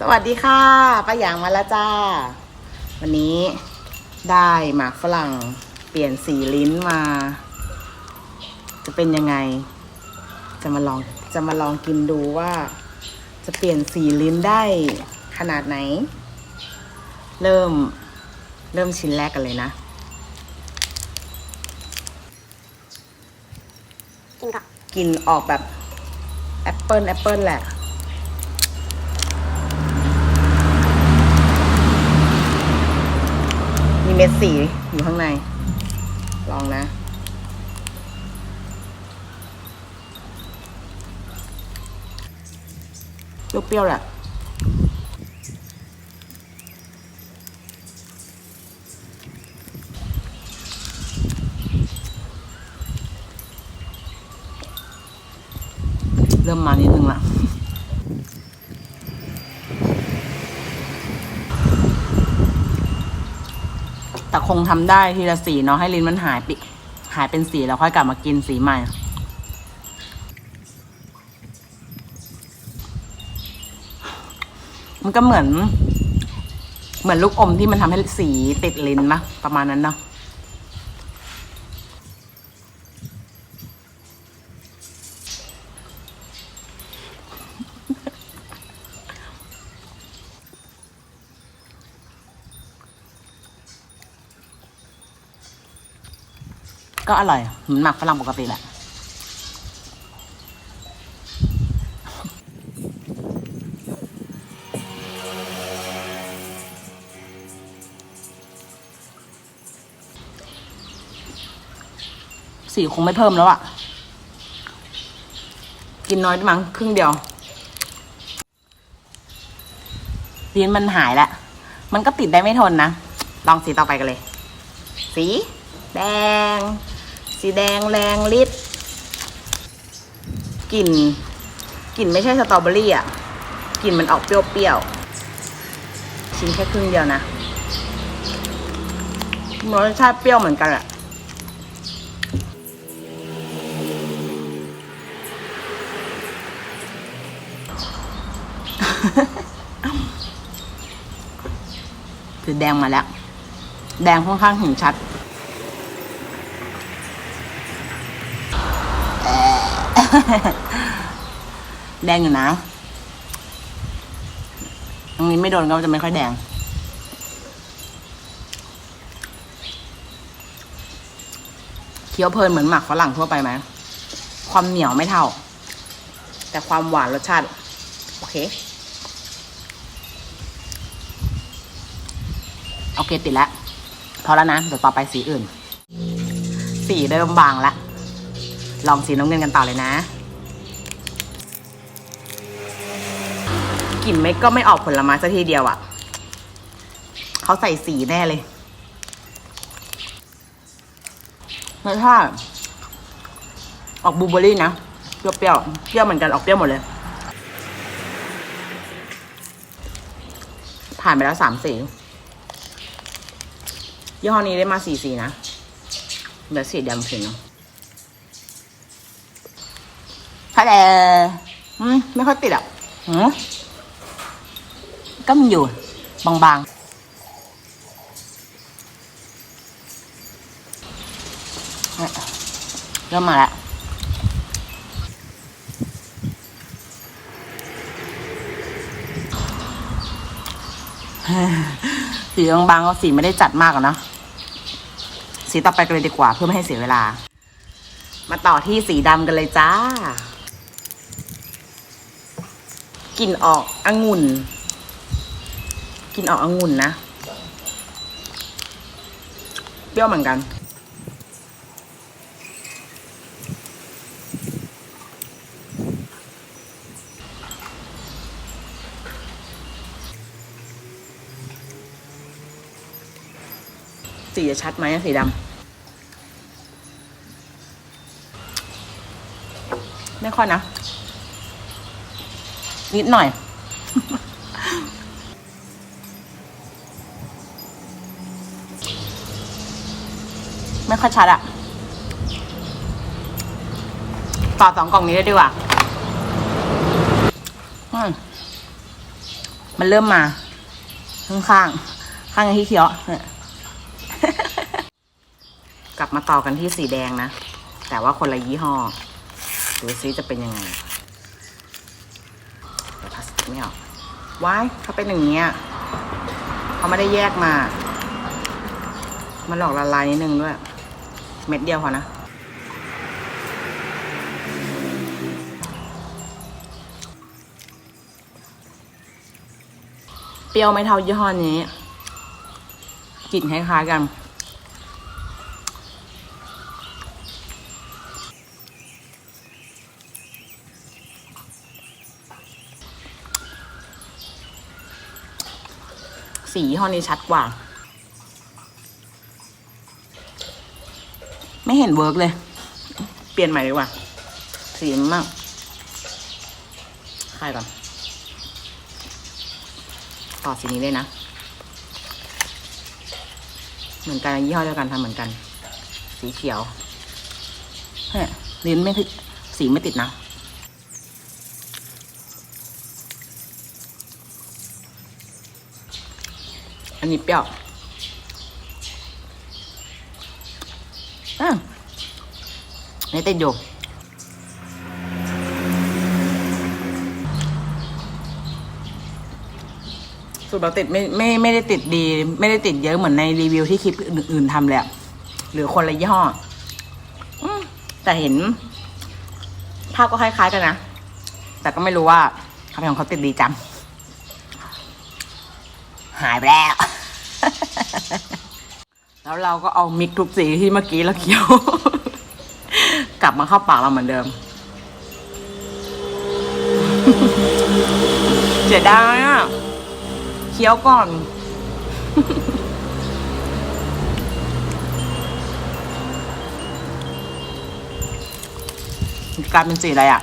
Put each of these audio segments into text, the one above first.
สวัสดีค่ะป้าหยางมาแล้วจ้า วันนี้ได้หมากฝรั่ง เปลี่ยนสีลิ้นมา จะเป็นยังไง จะมาลองจะมาลองกินดูว่า จะเปลี่ยนสีลิ้นได้ขนาดไหน เริ่มเริ่มชิ้นแรกกันเลยนะกินก่อนกลินออกแบบแอปเปิลแอปเปิลแหละ เม็ดสีอยู่ข้างใน ลองนะ เปรี้ยวๆแหละเริ่มมานิดนึงละ แต่คงทำได้ทีละสีเนาะให้ลิ้นมันหายปิหายเป็นสีแล้วค่อยกลับมากินสีใหม่ มันก็เหมือน เหมือนลูกอมที่มันทำให้สีติดลิ้นมะประมาณนั้นเนาะ ก็อร่อยเหมือนหมักฝรั่งปกติแหละสีคงไม่เพิ่มแล้วอะกินน้อยมั้งครึ่งเดียวลิ้นมันหายแล้ว มันก็ติดได้ไม่ทนนะ ลองสีต่อไปกันเลย สี แดง สีแดงแรงฤทธิ์กลิ่น กลิ่นไม่ใช่สตรอเบอรี่อะ กลิ่นมันออกเปรี้ยวๆ ชิ้นแค่ครึ่งเดียวนะรสชาติเปรี้ยวเหมือนกันอะคือแดงมาแล้ว แดงค่อนข้างเห็นชัด แดงอยู่นะตรงนี้ไม่โดนก็จะไม่ค่อยแดง เคี้ยวเพลินเหมือนหมักฝรั่งทั่วไปไหม ความเหนียวไม่เท่า แต่ความหวานรสชาติ โอเค โอเค ติดแล้ว พอแล้วนะ เดี๋ยวต่อไปสีอื่น สีเริ่มบางแล้ว ลองสีน้ำเงินกันต่อเลยนะ กลิ่นไม่ก็ไม่ออกผลไม้สักทีเดียวอะ่ะ เขาใส่สีแน่เลยรสชาติออกบลูเบอร์รี่นะ เปรี้ยวๆเปรี้ยวเหมือนกันออกเปรี้ยวหมดเลย ผ่านไปแล้วสามสียี่ห้อนี้ได้มาสี่สีนะเหลือสีดำสีเนาะถ้าแต่ไม่ค่อยติดอะก็มีอยู่ บางๆเริ่มมาแล้วสีบางๆก็สีไม่ได้จัดมากอะเนะสีต่อไปกันเลยดีกว่าเพื่อไม่ให้เสียเวลา มาต่อที่สีดำกันเลยจ้า กลิ่นออกองุ่นกลิ่นออกองุ่นนะ เปรี้ยวเหมือนกันสีจะชัดไหมสีดำไม่ค่อยนะ นิดหน่อยไม่ค่อยชัดอะต่อสองกล่องนี้ได้ดีกว่ามมันเริ่มมา ข้างข้างข้างที่เขียวกลับมาต่อกันที่สีแดงนะ แต่ว่าคนละยี่ห้อ ดูซิจะเป็นยังไง เดี๋ยวพลาสติกไม่ออกว้ายถ้าเป็นอย่างเงี้ยเขาไม่ได้แยกมา มันหลอกละลายนิดนึงด้วย เม็ดเดียวพอนะ เปรี้ยวไม่เท่ายี่ห้อนี้กลิ่นคล้ายๆกัน สียี่ห้อนี้ชัดกว่า ไม่เห็นเวิร์กเลย เปลี่ยนใหม่ดีกว่า สีมันมากคายก่อนต่อสีนี้เลยนะ เหมือนกันยี่ห้อเดียวกันทำเหมือนกัน สีเขียวเฮ้ยลิ้นไม่ติดสีไม่ติดนะ อันนี้เปรี้ยวอะนี่ติดอยู่สูตรแบบติดไม่ไม่ไม่ได้ติดดี ไม่ได้ติดเยอะเหมือนในรีวิวที่คลิปอื่นๆทำเละหรือคนละยี่ห้อแต่เห็นภาพก็คล้ายๆกันนะ แต่ก็ไม่รู้ว่าทำไมของเขาติดดีจัง หายไปแล้ว แล้วเราก็เอามิกทุกสีที่เมื่อกี้เราเคี้ยว กลับมาเข้าปากเราเหมือนเดิมเสียดายอะเคี้ยวก่อนกลายเป็นสีอะไรอะ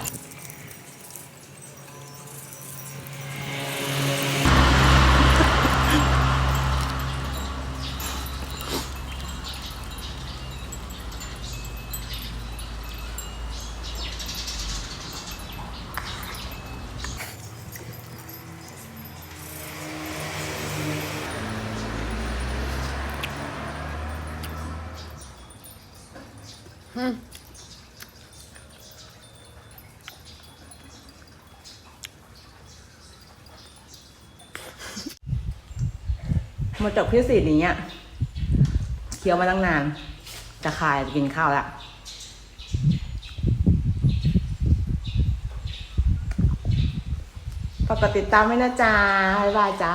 มาจบที่สีนี้เคี้ยวมาตั้งนาน จะคายกินข้าวแล้วฝากกดติดตามไว้นะจ๊ะบ๊ายบายจ้า